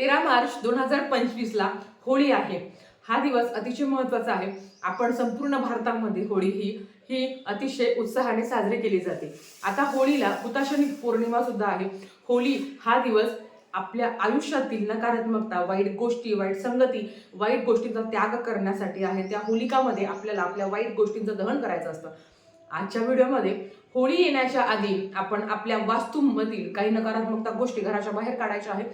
तेरा मार्च दोन हजार पंचवीसला होळी आहे. हा दिवस अतिशय महत्त्वाचा आहे. आपण संपूर्ण भारतामध्ये होळी ही ही अतिशय उत्साहाने साजरी केली जाते. आता होळीला हुताशनी पौर्णिमा सुद्धा आहे. होळी हा दिवस आपल्या आयुष्यातील नकारात्मकता वाईट गोष्टी वाईट संगती वाईट गोष्टींचा त्याग करण्यासाठी आहे. त्या होलिकामध्ये आपल्याला आपल्या वाईट गोष्टींचं दहन करायचं असतं. आजच्या व्हिडिओमध्ये होळी येण्याच्या आधी आपण आपल्या वास्तूमधील काही नकारात्मकता गोष्टी घराच्या बाहेर काढायच्या आहे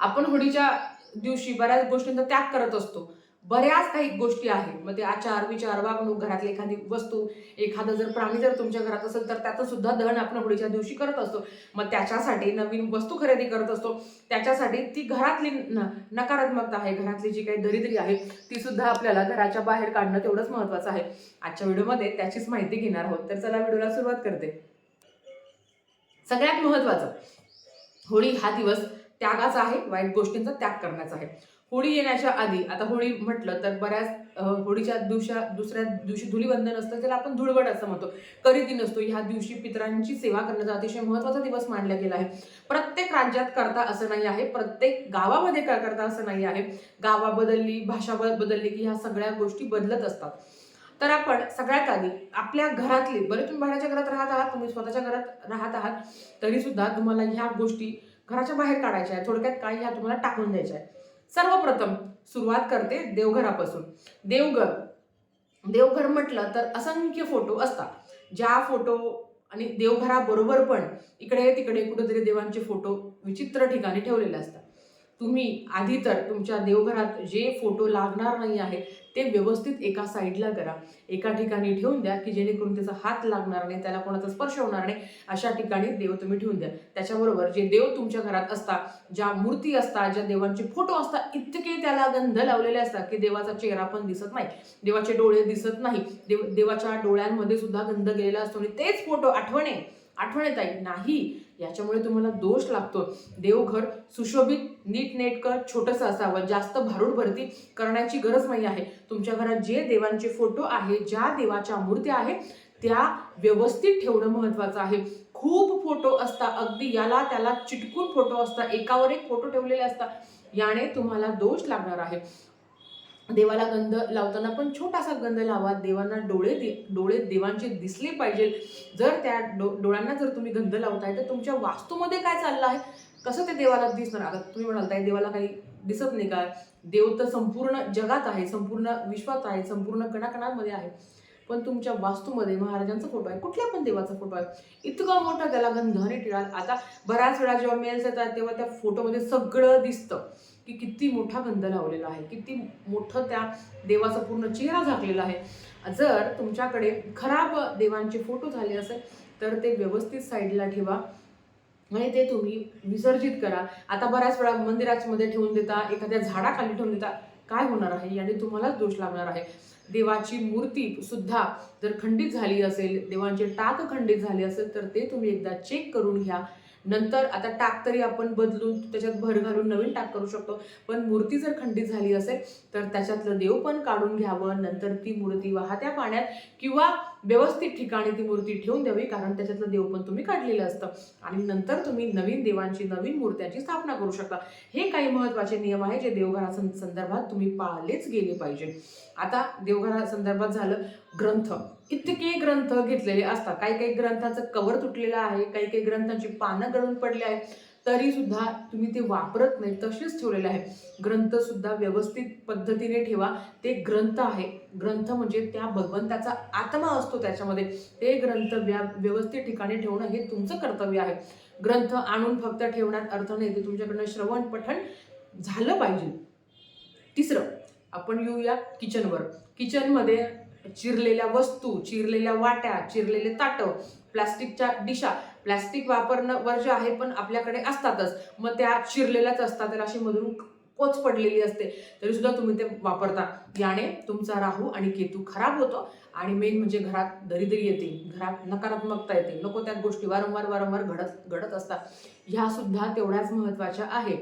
आपण होळीच्या दिवशी बऱ्याच गोष्टींचा त्याग करत असतो. बऱ्याच काही गोष्टी आहेत. मग ते आचार विचार वागणूक घरातली एखादी वस्तू एखादं जर प्राणी जर तुमच्या घरात असेल तर त्याचं सुद्धा दहन आपण होळीच्या दिवशी करत असतो. मग त्याच्यासाठी नवीन वस्तू खरेदी करत असतो. त्याच्यासाठी ती घरातली न- नकारात्मकता आहे. घरातली जी काही दरिद्री आहे ती सुद्धा आपल्याला घराच्या बाहेर काढणं तेवढंच महत्वाचं आहे. आजच्या व्हिडिओमध्ये त्याचीच माहिती घेणार आहोत. तर चला व्हिडिओला सुरुवात करते. सगळ्यात महत्वाचं होळी हा दिवस त्यागाचा आहे वाईट गोष्टींचा त्याग करण्याचा आहे. होळी येण्याच्या आधी आता होळी म्हटलं तर बऱ्याच होळीच्या दिवशा दुसऱ्या दिवशी धुलीवंदन असतं त्याला आपण धुळवड असं म्हणतो. करीती नसतो. ह्या दिवशी पितरांची सेवा करण्याचा अतिशय महत्त्वाचा दिवस मानला गेला आहे. प्रत्येक राज्यात करता असं नाही आहे. प्रत्येक गावामध्ये का करता असं नाही आहे. गावा बदलली भाषा बदलली की ह्या सगळ्या गोष्टी बदलत असतात. तर आपण सगळ्यात आधी आपल्या घरातली बरे तुम्ही भाड्याच्या घरात राहत आहात तुम्ही स्वतःच्या घरात राहत आहात तरी सुद्धा तुम्हाला ह्या गोष्टी घराच्या बाहेर काढायच्या आहे थोडक्यात काही ह्या तुम्हाला टाकून द्यायच्या आहे. सर्वप्रथम सुरुवात करते देवघरापासून. देवघर. देवघर म्हटलं तर असंख्य फोटो असतात. ज्या फोटो आणि देवघराबरोबर पण इकडे तिकडे कुठेतरी देवांचे फोटो विचित्र ठिकाणी ठेवलेले असतात. तुम्ही आधी तर तुमच्या देवघरात जे फोटो लागणार नाही आहे ते व्यवस्थित एका साईडला करा. एका ठिकाणी ठेवून द्या की जेणेकरून त्याचा हात लागणार नाही त्याला कोणाचा स्पर्श होणार नाही अशा ठिकाणी देव तुम्ही ठेवून द्या. त्याच्याबरोबर जे देव तुमच्या घरात असतात ज्या मूर्ती असतात ज्या देवांचे फोटो असतात इतके त्याला गंध लावलेले असतात की देवाचा चेहरा पण दिसत नाही देवाचे डोळे दिसत नाही देव देवाच्या डोळ्यांमध्ये सुद्धा गंध गेलेला असतो आणि तेच फोटो आठवणे आठवण ताई नाही. याच्यामुळे तुम्हाला दोष लागतो. देवघर सुशोभित नीटनेटकं छोटंसं असावं. जास्त भारूड भरती करण्याची गरज नाही आहे. तुमच्या घरात जे देवांचे फोटो आहे ज्या देवाच्या मूर्त्या आहे त्या व्यवस्थित ठेवणं महत्वाचं आहे. खूप फोटो असतात. अगदी याला त्याला चिटकून फोटो असतात. एकावर एक फोटो ठेवलेले असतात. याने तुम्हाला दोष लागणार आहे. देवाला गंध लावताना पण छोटासा गंध लावा. देवांना डोळे दे डोळे देवांचे दिसले पाहिजे. जर त्या डो डोळ्यांना जर तुम्ही गंध लावताय तर तुमच्या वास्तूमध्ये काय चाललं आहे? कसं ते देवाला दिसणार? आता तुम्ही म्हणाल ताई देवाला काही दिसत नाही का? देव तर संपूर्ण जगात आहे संपूर्ण विश्वात आहे संपूर्ण कणाकणांमध्ये आहे. पण तुमच्या वास्तूमध्ये महाराजांचा फोटो आहे. कुठल्या पण देवाचा फोटो आहे. इतका मोठा त्याला गंध आणि टिळाल. आता बऱ्याच वेळा जेव्हा मेल्स येतात तेव्हा त्या फोटोमध्ये सगळं दिसतं. की किती मोठा गंध लावलेला आहे किती मोठं त्या देवाचा पूर्ण चेहरा झाकलेला आहे. जर तुमच्याकडे खराब देवांचे फोटो झाले असेल तर ते व्यवस्थित साईडला ठेवा आणि ते तुम्ही विसर्जित करा. आता बऱ्याच वेळा मंदिराच्या ठेवून देता एखाद्या झाडाखाली ठेवून देता काय होणार आहे? याने तुम्हालाच दोष लागणार आहे. देवाची मूर्ती सुद्धा जर खंडित झाली असेल देवांचे टाक खंडित झाले असेल तर ते तुम्ही एकदा चेक करून घ्या. नंतर आता टाक तरी आपण बदलून त्याच्यात भर घालून नवीन टाक करू शकतो. पण मूर्ती जर खंडित झाली असेल तर त्याच्यातलं देव पण काढून घ्यावं नंतर ती मूर्ती वाहत्या पाण्यात किंवा व्यवस्थित ठिकाणी ती मूर्ती ठेवून द्यावी कारण त्याच्यातलं देव पण तुम्ही काढलेलं असतं. आणि नंतर तुम्ही नवीन देवांची नवीन मूर्त्यांची स्थापना करू शकता. हे काही महत्त्वाचे नियम आहे जे देवघरा सं- संदर्भात तुम्ही पाळलेच गेले पाहिजे. आता देवघरा संदर्भात झालं ग्रंथ. इतके ग्रंथ घेतलेले असतात. काही काही ग्रंथाचं कवर तुटलेलं आहे काही काही ग्रंथांची पानं गळून पडली आहेत. तरी सुद्धा तुम्ही ते वापरत नाही तसेच ठेवलेले आहे ग्रंथ सुद्धा व्यवस्थित पद्धतीने ठेवा. ते ग्रंथ आहे. ग्रंथ म्हणजे त्या भगवंताचा आत्मा असतो त्याच्यामध्ये. ते ग्रंथ व्या व्यवस्थित ठिकाणी ठेवणं हे तुमचं कर्तव्य आहे. ग्रंथ आणून फक्त ठेवण्यात अर्थ नाही ते तुमच्याकडनं श्रवण पठण झालं पाहिजे. तिसरं आपण येऊया किचनवर. किचनमध्ये चिरलेल्या वस्तू चिरलेल्या वाट्या चिरलेले ताटं प्लास्टिकच्या डिशा प्लास्टिक वापरणं वर्ज आहे पण आपल्याकडे असतातच. मग त्या चिरलेल्याच असतात तर अशी मधून कोच पडलेली असते. तरी सुद्धा तुम्ही ते वापरता. याने तुमचा राहू आणि केतू खराब होतो आणि मेन म्हणजे घरात दरिद्री येते घरात नकारात्मकता येते. नको त्या गोष्टी वारंवार वारंवार घडत घडत असतात. ह्या सुद्धा तेवढ्याच महत्त्वाच्या आहे.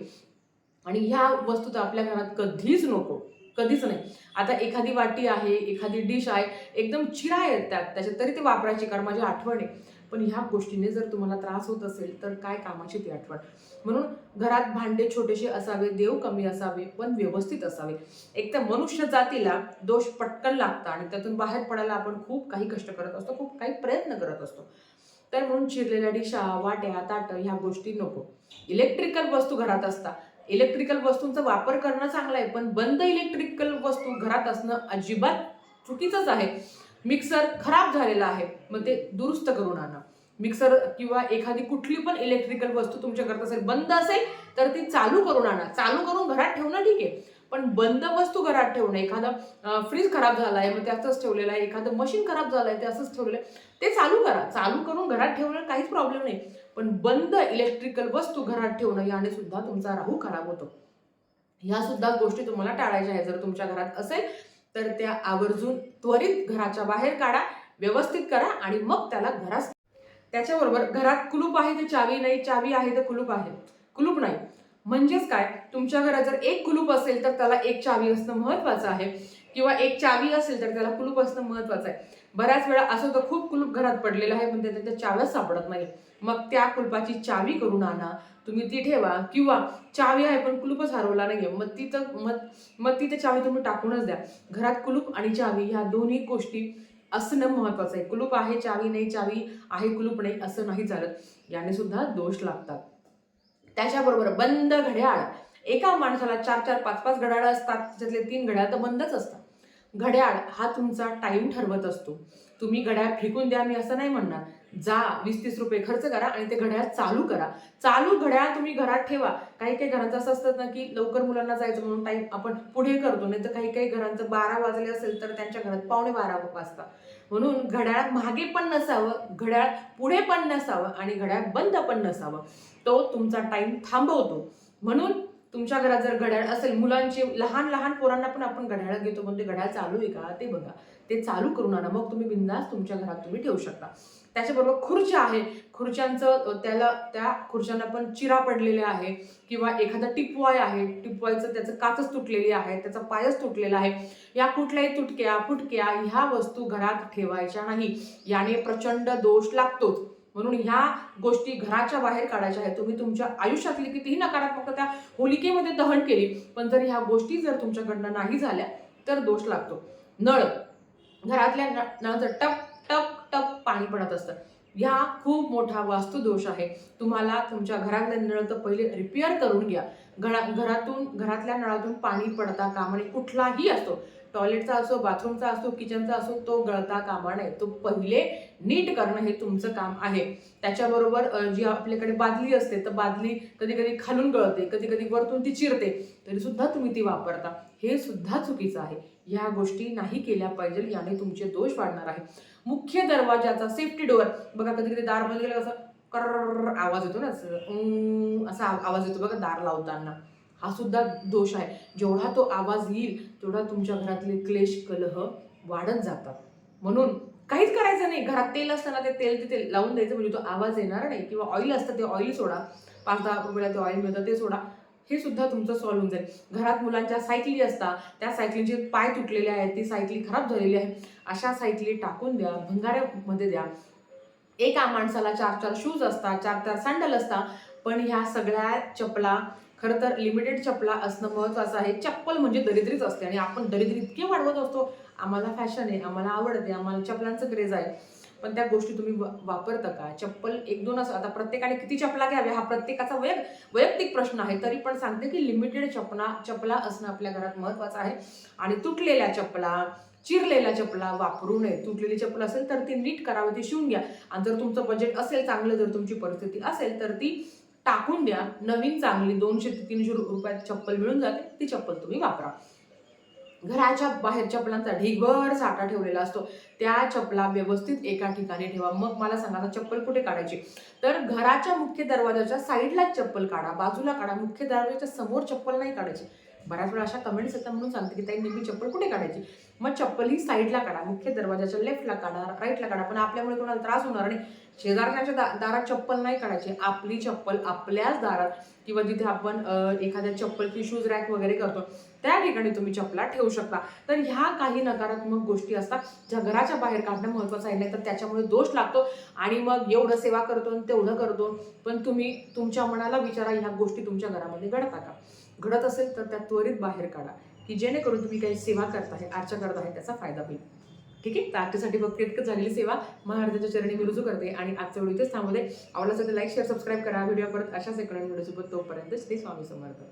आणि ह्या वस्तू तर आपल्या घरात कधीच नको. कधीच नाही. आता एखादी वाटी आहे एखादी डिश आहे एकदम चिरा येतात. त्याच्यात तरी ते वापरायची कारण माझी आठवण आहे. पण ह्या गोष्टीने जर तुम्हाला त्रास होत असेल तर काय कामाची ती आठवण? म्हणून घरात भांडे छोटेसे असावे देव कमी असावे पण व्यवस्थित असावे. एक तर मनुष्य जातीला दोष पटकन लागतं आणि त्यातून बाहेर पडायला आपण खूप काही कष्ट करत असतो खूप काही प्रयत्न करत असतो. तर म्हणून चिरलेल्या डिशा वाट्या ताटं ह्या गोष्टी नको. इलेक्ट्रिकल वस्तू घरात असतात. इलेक्ट्रिकल वस्तूंचा वापर करणं चांगलं आहे पण बंद इलेक्ट्रिकल वस्तू घरात असणं अजिबात चुकीचंच आहे. मिक्सर खराब झालेला आहे मग ते दुरुस्त करून आणा. मिक्सर किंवा एखादी कुठली पण इलेक्ट्रिकल वस्तू तुमच्या घरात असेल बंद असेल तर ती चालू करून आणा. चालू करून घरात ठेवणं ठीक आहे. पण बंद वस्तू घरात ठेवणं एखादं फ्रीज खराब झाला आहे मग ते असंच ठेवलेलं आहे एखादं मशीन खराब झालं आहे ते असंच ठेवलेलं आहे ते चालू करा. चालू करून घरात ठेवणं काहीच प्रॉब्लेम नाही. पण बंद इलेक्ट्रिकल वस्तू घरात ठेवणं याने सुद्धा तुमचा राहू खराब होतो. ह्या सुद्धा गोष्टी तुम्हाला टाळायच्या आहेत. जर तुमच्या घरात असेल तर त्या आवर्जून त्वरित घराच्या बाहेर काढा व्यवस्थित करा आणि मग त्याला घरात त्याच्याबरोबर घरात कुलूप आहे तर चावी नाही चावी आहे तर कुलूप आहे. कुलूप नाही. म्हणजेच काय? तुमच्या घरात जर एक कुलूप असेल तर त्याला एक चावी असणं महत्वाचं आहे. किंवा एक चावी असेल तर त्याला कुलूप असणं महत्वाचं आहे. बऱ्याच वेळा असं होतं खूप कुलूप घरात पडलेलं आहे पण त्याच्या चाव्याच सापडत नाही मग त्या कुलपाची चावी करून आणा. तुम्ही ती ठेवा. किंवा चावी आहे पण कुलूपच हरवला नाहीये. मग ती तर मग मग ती तर चावी तुम्ही टाकूनच द्या. घरात कुलूप आणि चावी ह्या दोन्ही गोष्टी असणं महत्वाचं आहे. कुलूप आहे चावी नाही चावी आहे कुलूप नाही असं नाही चालत. याने सुद्धा दोष लागतात. त्याच्याबरोबर बंद घड्याळ. एका माणसाला चार चार पाच पाच घड्याळ असतात. त्याच्यातले तीन घड्याळ तर बंदच असतात. घड्याळ हा तुमचा टाईम ठरवत असतो. तुम्ही घड्याळ फेकून द्या मी असं नाही म्हणणार. जा वीस तीस रुपये खर्च करा आणि ते घड्याळ चालू करा. चालू घड्याळ तुम्ही घरात ठेवा. काही काही घरांचं असं असतं ना की लवकर मुलांना जायचं म्हणून टाईम आपण पुढे करतो. नाही तर काही काही घरांचं बारा वाजले असेल तर त्यांच्या घरात पावणे बारा वाजता. म्हणून घड्याळ मागे पण नसावं घड्याळ पुढे पण नसावं आणि घड्याळ बंद पण नसावं. तो तुमचा टाईम थांबवतो. म्हणून तुमच्या घरात जर घड्याळ असेल मुलांचे लहान लहान पोरांना पण आपण घड्याळ घेतो पण ते घड्याळ चालू आहे का? ते बघा. ते चालू करून आणा. मग तुम्ही बिंदास तुमच्या घरात तुम्ही ठेवू शकता. त्याच्याबरोबर खुर्च्या आहे खुर्च्यांचं त्याला त्या खुर्च्यांना पण चिरा पडलेल्या आहे किंवा एखादा टिपवाय आहे. टिपवायचं त्याचं काचच तुटलेली आहे. त्याचा पायच तुटलेला आहे. या कुठल्याही तुटक्या फुटक्या ह्या वस्तू घरात ठेवायच्या नाही. याने प्रचंड दोष लागतोच. म्हणून ह्या गोष्टी घराच्या बाहेर काढायच्या आहेत. तुम्ही तुमच्या आयुष्यातली कितीही नकारात्मकता त्या होलिकेमध्ये दहन केली पण जर ह्या गोष्टी जर तुमच्याकडनं नाही झाल्या तर दोष लागतो. नळ. घरातल्या नळाचं टप टप टप पाणी पडत असतं. ह्या खूप मोठा वास्तुदोष आहे. तुम्हाला तुमच्या घरातल्या नळ तर पहिले रिपेअर करून घ्या. घरा घरातून घरातल्या नळातून पाणी पडता कामा कुठलाही असतो टॉयलेटचा असो बाथरूमचा असो किचनचा असो तो गळता कामा नये. तो पहिले नीट करणं हे तुमचं काम आहे. त्याच्याबरोबर जी आपल्याकडे बादली असते तर बादली कधी कधी खालून गळते कधी कधी वरतून ती चिरते तरी सुद्धा तुम्ही ती वापरता. हे सुद्धा चुकीचं आहे. ह्या गोष्टी नाही केल्या पाहिजे याने तुमचे दोष वाढणार आहे मुख्य दरवाजाचा सेफ्टी डोअर बघा कधी कधी दार बंद केलं कसं कर आवाज येतो ना असं, असा आवाज येतो बघा दार लावताना. हा सुद्धा दोष आहे. जेवढा तो आवाज येईल तेवढा तुमच्या घरातले क्लेश कलह वाढत जातात. म्हणून काहीच करायचं नाही. घरात तेल असताना ते तेल ते तेल लावून द्यायचं म्हणजे तो आवाज येणार नाही. किंवा ऑइल असतं ते ऑइल सोडा. पाच दहा रुपयाला ते ऑइल मिळतं ते सोडा. हे सुद्धा तुमचं सॉल्व्ह होऊन जाईल. घरात मुलांच्या सायकली असतात त्या सायकलींचे पाय तुटलेले आहेत ती सायकली खराब झालेली आहे. अशा सायकली टाकून द्या भंगाऱ्यामध्ये द्या. एका माणसाला चार चार शूज असतात चार चार सँडल असतात पण ह्या सगळ्या चपला खरं तर लिमिटेड चपला असणं महत्वाचं आहे. चप्पल म्हणजे दरिद्रीच असते आणि आपण दरिद्री इतके वाढवत असतो आम्हाला फॅशन आहे आम्हाला आवडते आम्हाला चपलांचं क्रेज आहे. पण त्या गोष्टी तुम्ही वापरता का? चप्पल एक दोन असं आता प्रत्येकाने किती चपला घ्याव्या हा प्रत्येकाचा वैय वैयक्तिक प्रश्न आहे. तरी पण सांगते की लिमिटेड चपला चपला असणं आपल्या घरात महत्वाचं आहे. आणि तुटलेल्या चपला चिरलेल्या चपला वापरू नये. तुटलेली चप्पल असेल तर ती नीट करावी ती शिवून घ्या. आणि जर तुमचं बजेट असेल चांगलं जर तुमची परिस्थिती असेल तर ती टाकून द्या. नवीन चांगली दोनशे ते तीनशे रुपयात चप्पल मिळून जाते. ती चप्पल तुम्ही वापरा. घराच्या बाहेर चप्पलांचा ढिगभर साठा ठेवलेला असतो. त्या चपला व्यवस्थित एका ठिकाणी ठेवा. मग मला सांगा आता चप्पल कुठे काढायची? तर घराच्या मुख्य दरवाजाच्या साईडलाच चप्पल काढा. बाजूला काढा. मुख्य दरवाजाच्या समोर चप्पल नाही काढायची. बऱ्याच वेळा अशा कमेंट्स येतात म्हणून सांगते की ताई नेहमी चप्पल कुठे काढायची? मग चप्पल ही साईडला काढा मुख्य दरवाजाच्या लेफ्टला काढा राईटला काढा. पण आपल्यामुळे कोणाला त्रास होणार आणि शेजारच्या दा दारात चप्पल नाही काढायची. आपली चप्पल आपल्याच दारात किंवा जिथे आपण एखाद्या एखाद्या चप्पलची शूज रॅक वगैरे करतो त्या ठिकाणी तुम्ही चपला ठेवू शकता. तर ह्या काही नकारात्मक गोष्टी असतात. ज्या घराच्या बाहेर काढणं महत्त्वाचं आहे. नाही तर त्याच्यामुळे दोष लागतो आणि मग एवढं सेवा करतो आणि तेवढं करतो. पण तुम्ही तुमच्या मनाला विचारा ह्या गोष्टी तुमच्या घरामध्ये घडता का? घडत असेल तर त्या त्वरित बाहेर काढा की जेणेकरून तुम्ही काही सेवा करताय अर्चा करत आहे त्याचा फायदा होईल. ठीक आहे? तर आजच्यासाठी फक्त इतकं झालेली सेवा. महाराजांच्या चरणी मी रुजू करते आणि आजच्या व्हिडिओ इथेच थांबवते. आवडला असेल लाईक शेअर सबस्क्राईब करा. व्हिडिओ परत अशाच एक व्हिडिओसोबत तोपर्यंत श्री स्वामी समर्थ.